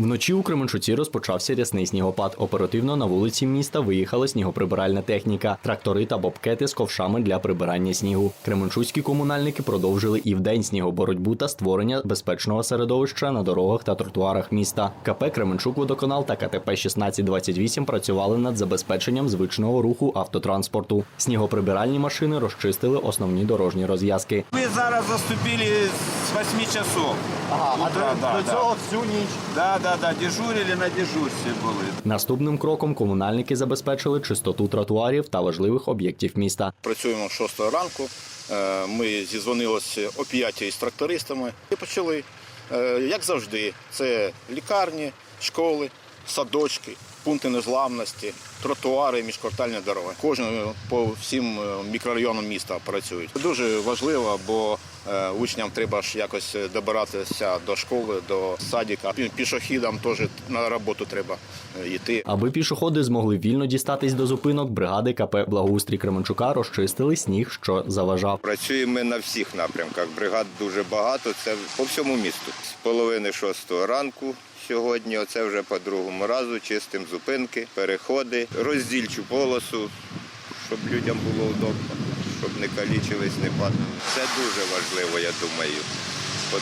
Вночі у Кременчуці розпочався рясний снігопад. Оперативно на вулиці міста виїхала снігоприбиральна техніка, трактори та бобкети з ковшами для прибирання снігу. Кременчуцькі комунальники продовжили і вдень снігоборотьбу та створення безпечного середовища на дорогах та тротуарах міста. КП Кременчук Водоканал та КТП 1628 працювали над забезпеченням звичного руху автотранспорту. Снігоприбиральні машини розчистили основні дорожні розв'язки. Ми зараз заступили з 8 часов. Ага, а до, да, до да. цього всю ніч. Да, да, да, дежурили на дежурстві були. Наступним кроком комунальники забезпечили чистоту тротуарів та важливих об'єктів міста. Працюємо з 6 ранку. Е, Ми зізвонилися о 5 з трактористами і почали. Е, Як завжди, це лікарні, школи, садочки, пункти незламності, тротуари, міжквартальні дороги. Кожен по всім е, мікрорайонам міста працюють. Це дуже важливо, бо учням треба ж якось добиратися до школи, до садика. Пішохідам теж на роботу треба е, йти. Аби пішоходи змогли вільно дістатись до зупинок, бригади КП Благоустрій Кременчука розчистили сніг, що заважав. Працюємо ми на всіх напрямках. Бригад дуже багато. Це по всьому місту. З половини шостого ранку сьогодні. Оце вже по другому разу. Чистим зупинки, переходи, роздільчу полосу, щоб людям було удобно, щоб не калічились, не падали. Це дуже важливо, я думаю.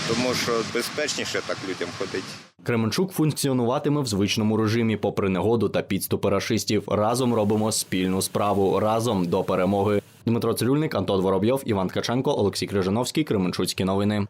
Тому що безпечніше так людям ходить. Кременчук функціонуватиме в звичному режимі, попри негоду та підступи рашистів. Разом робимо спільну справу. Разом до перемоги. Дмитро Цирюльник, Антон Воробйов, Іван Ткаченко, Олексій Крижановський. Кременчуцькі новини.